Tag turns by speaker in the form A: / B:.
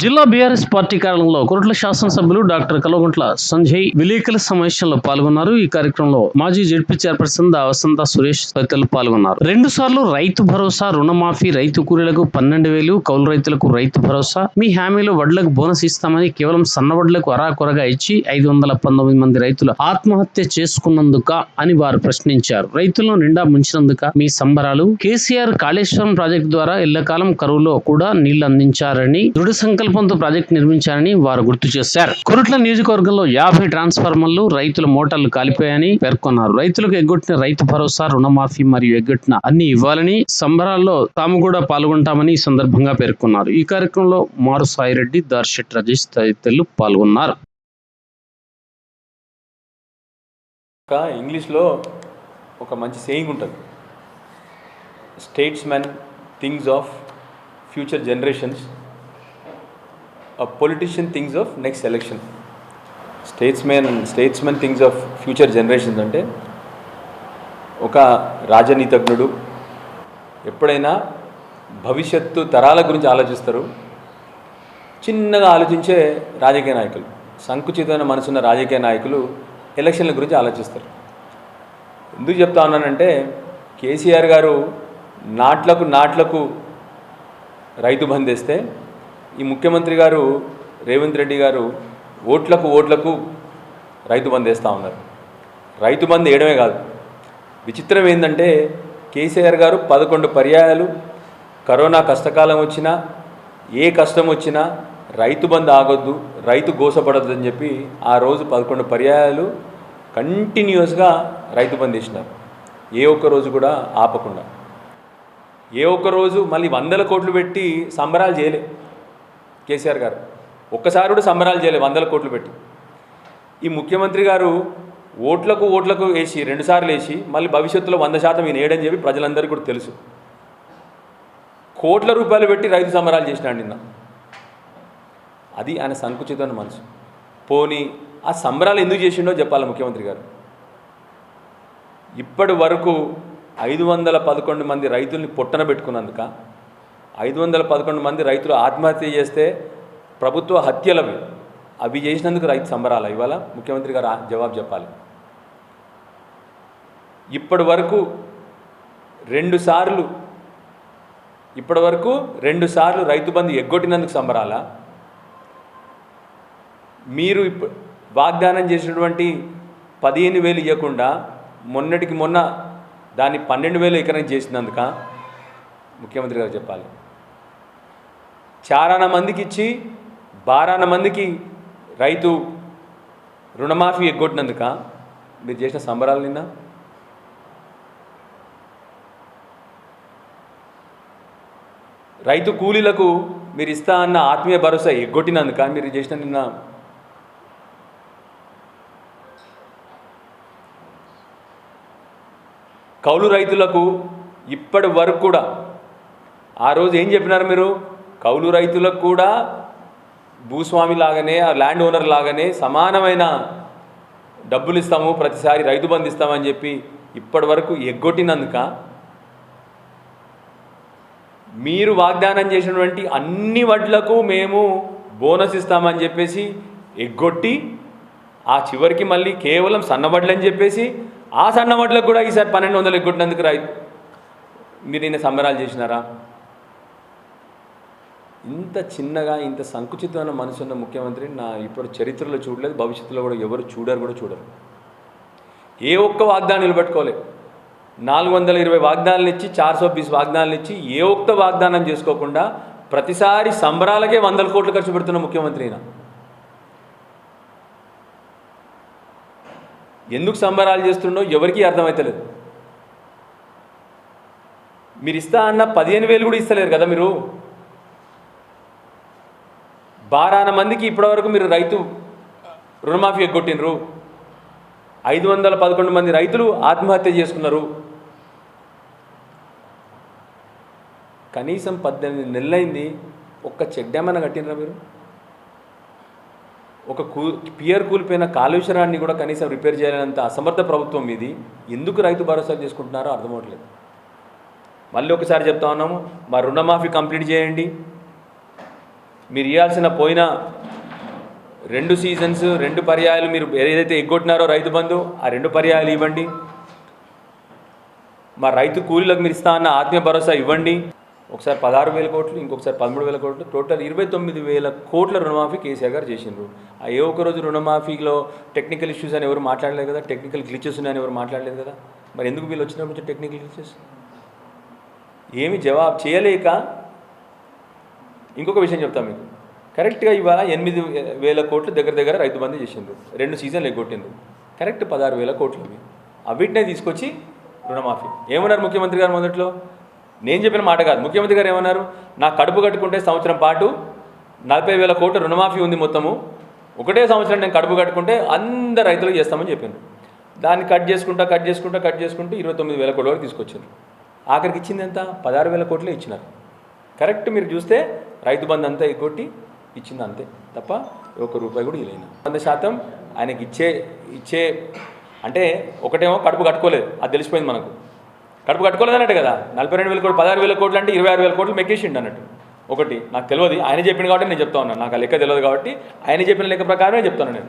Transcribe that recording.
A: జిల్లా BRS party కార్యాలయంలో కొరట్ల శాసనసభ్యులు డాక్టర్ కల్వకుంట్ల సంజయ్ విలేకరుల సమావేశంలో పాల్గొన్నారు. ఈ కార్యక్రమంలో మాజీ జడ్పీ చైర్పర్సన్ దా వసంత సురేష్ తదితరులు పాల్గొన్నారు. రెండు సార్లు రైతు భరోసా రుణమాఫీ రైతు కూలీలకు పన్నెండు వేలు కౌలు రైతులకు రైతు భరోసా. మీ హామీలో వడ్లకు బోనస్ ఇస్తామని కేవలం సన్నవడ్లకు అరాకొరగా ఇచ్చి ఐదు వందల పంతొమ్మిది మంది రైతులు ఆత్మహత్య చేసుకున్నందుక అని వారు ప్రశ్నించారు. రైతులను నిండా ముంచినందుక మీ సంబరాలు. కేసీఆర్ కాళేశ్వరం ప్రాజెక్టు ద్వారా ఎల్లకాలం కరువులో కూడా నీళ్ళు అందించారని దృఢ సంకల్పంతో ప్రాజెక్టు నిర్మించారని వారు గుర్తు చేశారు. కురుట్ల నియోజకవర్గంలో యాభై ట్రాన్స్ఫార్మర్లు రైతుల మోటార్లు కాలిపోయాయని పేర్కొన్నారు. రైతులకు ఎగ్గొట్టిన రైతు భరోసా రుణమాఫీ మరియు ఎగ్గొట్టిన అన్ని ఇవ్వాలని సంబరాల్లో తాము కూడా పాల్గొంటామని ఈ సందర్భంగా పేర్కొన్నారు. ఈ కార్యక్రమంలో మారు సాయిరెడ్డి దార్షెట్ రజేష్ తదితరులు పాల్గొన్నారు.
B: ఇంగ్లీష్లో ఒక మంచి సేయింగ్ ఉంటుంది. Statesmen things of future generations politician things of next election statesmen statesmen things of future generations అంటే ఒక రాజనీతజ్ఞుడు ఎప్పుడైనా భవిష్యత్తు తరాల గురించి ఆలోచిస్తారు. చిన్నగా ఆలోచించే రాజకీయ నాయకులు సంకుచితమైన మనసున్న రాజకీయ నాయకులు ఎలక్షన్ల గురించి ఆలోచిస్తారు. ఎందుకు చెప్తా ఉన్నానంటే కేసీఆర్ గారు నాట్లకు నాట్లకు రైతు బంద్ వేస్తే ఈ ముఖ్యమంత్రి గారు రేవంత్ రెడ్డి గారు ఓట్లకు ఓట్లకు రైతు బంద్ వేస్తూ ఉన్నారు. రైతు బంద్ వేయడమే కాదు. విచిత్రం ఏంటంటే కేసీఆర్ గారు పదకొండు పర్యాయాలు కరోనా కష్టకాలం వచ్చినా ఏ కష్టం వచ్చినా రైతు బంద్ ఆగొద్దు రైతు గోసపడద్దు అని చెప్పి ఆ రోజు పదకొండు పర్యాయాలు కంటిన్యూస్గా రైతు బంద్ ఇచ్చినారు ఏ ఒక్క రోజు కూడా ఆపకుండా. ఏ ఒక్క రోజు మళ్ళీ వందల కోట్లు పెట్టి సంబరాలు చేయలే. కేసీఆర్ గారు. ఒక్కసారి కూడా సంబరాలు చేయలేదు వందల కోట్లు పెట్టి. ఈ ముఖ్యమంత్రి గారు ఓట్లకు ఓట్లకు వేసి రెండుసార్లు వేసి మళ్ళీ భవిష్యత్తులో వంద శాతం ఈయన వేయడని చెప్పి ప్రజలందరికీ కూడా తెలుసు. కోట్ల రూపాయలు పెట్టి రైతు సంబరాలు చేసినాడు నిన్న. అది ఆయన సంకుచితమైన మనసు. పోనీ ఆ సంబరాలు ఎందుకు చేసిండో చెప్పాలి ముఖ్యమంత్రి గారు. ఇప్పటి వరకు ఐదు వందల పదకొండు మంది రైతుల్ని పొట్టన పెట్టుకున్నందుక ఐదు వందల పదకొండు మంది రైతులు ఆత్మహత్య చేస్తే ప్రభుత్వ హత్యలవి. అవి చేసినందుకు రైతు సంబరాలు ఇవాళ? ముఖ్యమంత్రి గారు జవాబు చెప్పాలి. ఇప్పటి వరకు రెండు సార్లు ఇప్పటి వరకు రెండు సార్లు రైతు బంధు ఎగ్గొట్టినందుకు సంబరాలా? మీరు ఇప్పుడు వాగ్దానం చేసినటువంటి పదిహేను వేలు ఇవ్వకుండా మొన్నటికి మొన్న దాన్ని పన్నెండు వేలు ఎకరం చేసినందుక? ముఖ్యమంత్రి గారు చెప్పాలి. చారాన మందికి ఇచ్చి బారాన మందికి రైతు రుణమాఫీ ఎగ్గొట్టినందుక? మీరు చేసిన సంబరాలు నిన్న? రైతు కూలీలకు మీరు ఇస్తా అన్న ఆత్మీయ భరోసా ఎగ్గొట్టినందుక మీరు చేసిన నిన్న? కౌలు రైతులకు ఇప్పటి వరకు కూడా ఆ రోజు ఏం చెప్పినారు మీరు? కౌలు రైతులకు కూడా భూస్వామి లాగానే ఆ ల్యాండ్ ఓనర్ లాగానే సమానమైన డబ్బులు ఇస్తాము ప్రతిసారి రైతు బంధు ఇస్తామని చెప్పి ఇప్పటి వరకు ఎగ్గొట్టినందుక మీరు వాగ్దానం చేసినటువంటి అన్ని వడ్లకు మేము బోనస్ ఇస్తామని చెప్పేసి ఎగ్గొట్టి ఆ చివరికి మళ్ళీ కేవలం సన్నవడ్లు అని చెప్పేసి ఆ సన్నవడ్లకు కూడా ఈసారి పన్నెండు వందలు ఎగ్గొట్టినందుకు రైతు మీరు నిన్న సంబరాలు చేసినారా? ఇంత చిన్నగా ఇంత సంకుచితమైన మనసున్న ముఖ్యమంత్రి నా ఇప్పుడు చరిత్రలో చూడలేదు భవిష్యత్తులో కూడా ఎవరు చూడరు కూడా చూడరు. ఏ ఒక్క వాగ్దానం నిలబెట్టుకోలే. నాలుగు వందల ఇరవై వాగ్దానాలు ఇచ్చి చార్ సో బీస్ వాగ్దానాలు ఇచ్చి ఏ ఒక్క వాగ్దానం చేసుకోకుండా ప్రతిసారి సంబరాలకే వందల కోట్లు ఖర్చు పెడుతున్న ముఖ్యమంత్రి అయినా ఎందుకు సంబరాలు చేస్తుండో ఎవరికీ అర్థమవుతలేదు మీరు ఇస్తా అన్న పదిహేను వేలు కూడా ఇస్తలేరు కదా మీరు? బారాన మందికి ఇప్పటివరకు మీరు రైతు రుణమాఫీ ఎగ్గొట్టినరు ఐదు వందల పదకొండు మంది రైతులు ఆత్మహత్య చేసుకున్నారు. కనీసం పద్దెనిమిది నెలలైంది ఒక్క చెక్ కట్టినరా మీరు? ఒక కూ పియర్ కూలిపోయిన కాలుష్యరాన్ని కూడా కనీసం రిపేర్ చేయలేనంత అసమర్థ ప్రభుత్వం ఇది ఎందుకు రైతు భరోసా చేసుకుంటున్నారో అర్థమవట్లేదు మళ్ళీ ఒకసారి చెప్తా ఉన్నాము మా రుణమాఫీ కంప్లీట్ చేయండి. మీరు ఇవ్వాల్సిన పోయిన రెండు సీజన్స్ రెండు పర్యాయాలు మీరు ఏదైతే ఎగ్గొట్టినారో రైతు బంధు ఆ రెండు పర్యాయాలు ఇవ్వండి. మా రైతు కూలీలకు మీరు ఇస్తా అన్న ఆత్మీయ భరోసా ఇవ్వండి. ఒకసారి పదహారు వేల కోట్లు ఇంకొకసారి పదమూడు వేల కోట్లు టోటల్ ఇరవై తొమ్మిది వేల కోట్ల రుణమాఫీ కేసీఆర్ గారు చేసిండ్రు. ఆ ఏ రోజు రుణమాఫీలో టెక్నికల్ ఇష్యూస్ అని ఎవరు మాట్లాడలేదు కదా టెక్నికల్ గ్లిచెస్ ఉన్నాయని ఎవరు మాట్లాడలేదు కదా? మరి ఎందుకు వీళ్ళు వచ్చినప్పుడు టెక్నికల్ గ్లిచెస్ ఏమి జవాబు చేయలేక ఇంకొక విషయం చెప్తాను మీకు. కరెక్ట్గా ఇవాళ ఎనిమిది వేల కోట్లు దగ్గర దగ్గర రైతు బంద్ చేసిండ్రు. రెండు సీజన్లు ఎగ్గొట్టిండ్రు కరెక్ట్ పదహారు వేల కోట్లు అవి. అవిటినే తీసుకొచ్చి రుణమాఫీ. ఏమన్నారు ముఖ్యమంత్రి గారు మొదట్లో? నేను చెప్పిన మాట కాదు. ముఖ్యమంత్రి గారు ఏమన్నారు? నా కడుపు కట్టుకుంటే సంవత్సరం పాటు నలభై వేల కోట్ల రుణమాఫీ ఉంది మొత్తము. ఒకటే సంవత్సరం నేను కడుపు కట్టుకుంటే అందరు రైతులకు చేస్తామని చెప్పాను దాన్ని కట్ చేసుకుంటా కట్ చేసుకుంటా కట్ చేసుకుంటూ ఇరవై తొమ్మిది వేల కోట్ల వరకు తీసుకొచ్చారు. ఆఖరికి ఇచ్చింది ఎంత? పదహారు వేల కోట్లే ఇచ్చినారు. కరెక్ట్ మీరు చూస్తే రైతు బంధు అంతా ఎగ్గొట్టి ఇచ్చింది అంతే తప్ప ఒక్క రూపాయి కూడా ఇవ్వలేను వంద శాతం ఆయనకి ఇచ్చే ఇచ్చే అంటే ఒకటేమో కడుపు కట్టుకోలేదు. అది తెలిసిపోయింది మనకు. కడుపు కట్టుకోలేదు అన్నట్టు కదా. నలభై రెండు వేల కోట్లు పదహారు వేల కోట్లు అంటే ఇరవై ఆరు వేల కోట్లు మెక్కేసిండు అన్నట్టు. ఒకటి నాకు తెలియదు. ఆయన చెప్పింది కాబట్టి నేను చెప్తా ఉన్నాను నాకు ఆ లెక్క తెలియదు కాబట్టి ఆయన చెప్పిన లెక్క ప్రకారమే చెప్తాను నేను.